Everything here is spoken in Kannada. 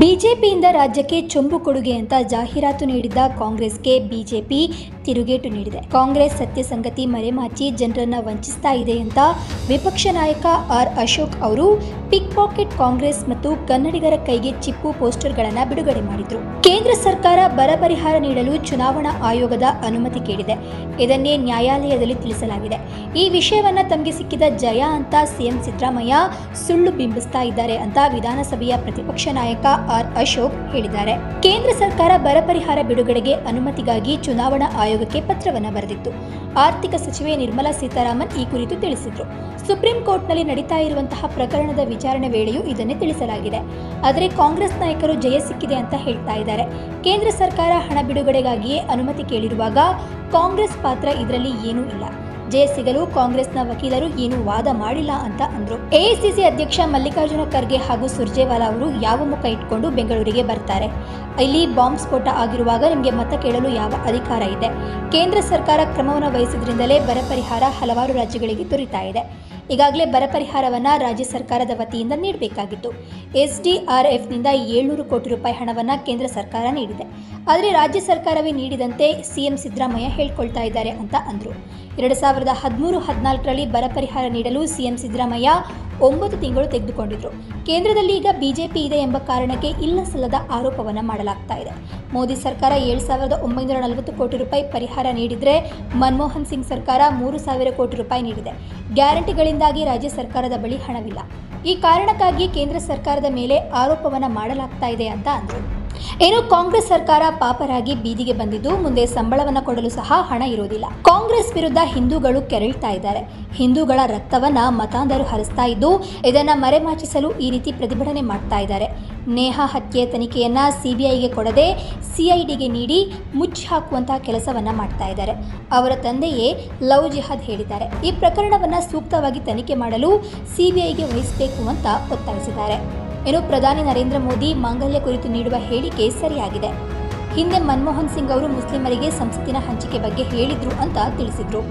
ಬಿಜೆಪಿಯಿಂದ ರಾಜ್ಯಕ್ಕೆ ಚೊಂಬು ಕೊಡುಗೆ ಅಂತ ಜಾಹೀರಾತು ನೀಡಿದ್ದ ಕಾಂಗ್ರೆಸ್ಗೆ ಬಿಜೆಪಿ ತಿರುಗೇಟು ನೀಡಿದೆ. ಕಾಂಗ್ರೆಸ್ ಸತ್ಯ ಸಂಗತಿ ಮರೆಮಾಚಿ ಜನರನ್ನ ವಂಚಿಸ್ತಾ ಇದೆ ಅಂತ ವಿಪಕ್ಷ ನಾಯಕ ಆರ್ ಅಶೋಕ್ ಅವರು ಪಿಕ್ ಪಾಕೆಟ್ ಕಾಂಗ್ರೆಸ್ ಮತ್ತು ಕನ್ನಡಿಗರ ಕೈಗೆ ಚಿಪ್ಪು ಪೋಸ್ಟರ್ಗಳನ್ನು ಬಿಡುಗಡೆ ಮಾಡಿದ್ರು. ಕೇಂದ್ರ ಸರ್ಕಾರ ಬರ ಪರಿಹಾರ ನೀಡಲು ಚುನಾವಣಾ ಆಯೋಗದ ಅನುಮತಿ ಕೇಳಿದೆ. ಇದನ್ನೇ ನ್ಯಾಯಾಲಯದಲ್ಲಿ ತಿಳಿಸಲಾಗಿದೆ. ಈ ವಿಷಯವನ್ನ ತಮಗೆ ಸಿಕ್ಕಿದ ಜಯ ಅಂತ ಸಿಎಂ ಸಿದ್ದರಾಮಯ್ಯ ಸುಳ್ಳು ಬಿಂಬಿಸ್ತಾ ಇದ್ದಾರೆ ಅಂತ ವಿಧಾನಸಭೆಯ ಪ್ರತಿಪಕ್ಷ ನಾಯಕ ಆರ್ ಅಶೋಕ್ ಹೇಳಿದ್ದಾರೆ. ಕೇಂದ್ರ ಸರ್ಕಾರ ಬರ ಪರಿಹಾರ ಬಿಡುಗಡೆಗೆ ಅನುಮತಿಗಾಗಿ ಚುನಾವಣಾ ಆಯೋಗಕ್ಕೆ ಪತ್ರವನ್ನು ಬರೆದಿತ್ತು. ಆರ್ಥಿಕ ಸಚಿವೆ ನಿರ್ಮಲಾ ಸೀತಾರಾಮನ್ ಈ ಕುರಿತು ತಿಳಿಸಿದ್ರು. ಸುಪ್ರೀಂ ಕೋರ್ಟ್ನಲ್ಲಿ ನಡೀತಾ ಇರುವಂತಹ ಪ್ರಕರಣದ ವಿಚಾರಣೆ ವೇಳೆಯೂ ಇದನ್ನೇ ತಿಳಿಸಲಾಗಿದೆ. ಆದರೆ ಕಾಂಗ್ರೆಸ್ ನಾಯಕರು ಜಯ ಸಿಕ್ಕಿದೆ ಅಂತ ಹೇಳ್ತಾ ಇದ್ದಾರೆ. ಕೇಂದ್ರ ಸರ್ಕಾರ ಹಣ ಬಿಡುಗಡೆಗಾಗಿಯೇ ಅನುಮತಿ ಕೇಳಿರುವಾಗ ಕಾಂಗ್ರೆಸ್ ಪಾತ್ರ ಇದರಲ್ಲಿ ಏನೂ ಇಲ್ಲ. ಸಿಗಲು ಕಾಂಗ್ರೆಸ್ನ ವಕೀಲರು ಏನು ವಾದ ಮಾಡಿಲ್ಲ ಅಂತ ಅಂದ್ರು. ಎಐಸಿಸಿ ಅಧ್ಯಕ್ಷ ಮಲ್ಲಿಕಾರ್ಜುನ ಖರ್ಗೆ ಹಾಗೂ ಸುರ್ಜೇವಾಲಾ ಅವರು ಯಾವ ಮುಖ ಇಟ್ಕೊಂಡು ಬೆಂಗಳೂರಿಗೆ ಬರ್ತಾರೆ? ಇಲ್ಲಿ ಬಾಂಬ್ ಸ್ಫೋಟ ಆಗಿರುವಾಗ ನಿಮಗೆ ಮತ ಕೇಳಲು ಯಾವ ಅಧಿಕಾರ ಇದೆ? ಕೇಂದ್ರ ಸರ್ಕಾರ ಕ್ರಮವನ್ನು ವಹಿಸಿದ್ರಿಂದಲೇ ಬರ ಪರಿಹಾರ ಹಲವಾರು ರಾಜ್ಯಗಳಿಗೆ ದೊರೀತಾ ಇದೆ. ಈಗಾಗಲೇ ಬರ ಪರಿಹಾರವನ್ನು ರಾಜ್ಯ ಸರ್ಕಾರದ ವತಿಯಿಂದ ನೀಡಬೇಕಾಗಿತ್ತು. ಎಸ್ ಡಿ ಆರ್ ಏಳ್ನೂರು ಕೋಟಿ ರೂಪಾಯಿ ಹಣವನ್ನು ಕೇಂದ್ರ ಸರ್ಕಾರ ನೀಡಿದೆ. ಆದರೆ ರಾಜ್ಯ ಸರ್ಕಾರವೇ ನೀಡಿದಂತೆ ಸಿಎಂ ಸಿದ್ದರಾಮಯ್ಯ ಹೇಳ್ಕೊಳ್ತಾ ಇದ್ದಾರೆ ಅಂತ ಅಂದರು. ಎರಡು ಸಾವಿರದ ಹದಿಮೂರು ಹದಿನಾಲ್ಕರಲ್ಲಿ ಬರ ಪರಿಹಾರ ನೀಡಲು ಸಿಎಂ ಸಿದ್ದರಾಮಯ್ಯ ಒಂಬತ್ತು ತಿಂಗಳು ತೆಗೆದುಕೊಂಡಿದ್ರು. ಕೇಂದ್ರದಲ್ಲಿ ಈಗ ಬಿಜೆಪಿ ಇದೆ ಎಂಬ ಕಾರಣಕ್ಕೆ ಇಲ್ಲ ಸಲ್ಲದ ಆರೋಪವನ್ನು ಮಾಡಲಾಗ್ತಾ ಇದೆ. ಮೋದಿ ಸರ್ಕಾರ ಏಳು ಸಾವಿರದ ಒಂಬೈನೂರ ನಲವತ್ತು ಕೋಟಿ ರೂಪಾಯಿ ಪರಿಹಾರ ನೀಡಿದರೆ ಮನಮೋಹನ್ ಸಿಂಗ್ ಸರ್ಕಾರ ಮೂರು ಸಾವಿರ ಕೋಟಿ ರೂಪಾಯಿ ನೀಡಿದೆ. ಗ್ಯಾರಂಟಿಗಳಿಂದಾಗಿ ರಾಜ್ಯ ಸರ್ಕಾರದ ಬಳಿ ಹಣವಿಲ್ಲ. ಈ ಕಾರಣಕ್ಕಾಗಿ ಕೇಂದ್ರ ಸರ್ಕಾರದ ಮೇಲೆ ಆರೋಪವನ್ನು ಮಾಡಲಾಗ್ತಾ ಇದೆ ಅಂತ ಅಂದರು. ಏನು ಕಾಂಗ್ರೆಸ್ ಸರ್ಕಾರ ಪಾಪರಾಗಿ ಬೀದಿಗೆ ಬಂದಿದ್ದು, ಮುಂದೆ ಸಂಬಳವನ್ನು ಕೊಡಲು ಸಹ ಹಣ ಇರೋದಿಲ್ಲ. ಕಾಂಗ್ರೆಸ್ ವಿರುದ್ಧ ಹಿಂದೂಗಳು ಕೆರಳ್ತಾ ಇದ್ದಾರೆ. ಹಿಂದೂಗಳ ರಕ್ತವನ್ನ ಮತಾಂಧರು ಹರಿಸ್ತಾ ಇದ್ದು, ಇದನ್ನ ಮರೆಮಾಚಿಸಲು ಈ ರೀತಿ ಪ್ರತಿಭಟನೆ ಮಾಡ್ತಾ ಇದ್ದಾರೆ. ನೇಹಾ ಹತ್ಯೆ ತನಿಖೆಯನ್ನ ಸಿಬಿಐಗೆ ಕೊಡದೆ ಸಿಐಡಿಗೆ ನೀಡಿ ಮುಚ್ಚಿ ಹಾಕುವಂತಹ ಕೆಲಸವನ್ನ ಮಾಡ್ತಾ ಇದ್ದಾರೆ. ಅವರ ತಂದೆಯೇ ಲವ್ ಜಿಹಾದ್ ಹೇಳಿದ್ದಾರೆ. ಈ ಪ್ರಕರಣವನ್ನ ಸೂಕ್ತವಾಗಿ ತನಿಖೆ ಮಾಡಲು ಸಿಬಿಐಗೆ ವಹಿಸಬೇಕು ಅಂತ ಒತ್ತಾಯಿಸಿದ್ದಾರೆ. ಇನ್ನು ಪ್ರಧಾನಿ ನರೇಂದ್ರ ಮೋದಿ ಮಾಂಗಲ್ಯ ಕುರಿತು ನೀಡುವ ಹೇಳಿಕೆ ಸರಿಯಾಗಿದೆ. ಹಿಂದೆ ಮನಮೋಹನ್ ಸಿಂಗ್ ಅವರು ಮುಸ್ಲಿಮರಿಗೆ ಸಂಸತ್ತಿನ ಹಂಚಿಕೆ ಬಗ್ಗೆ ಹೇಳಿದ್ರು ಅಂತ ತಿಳಿಸಿದ್ರು.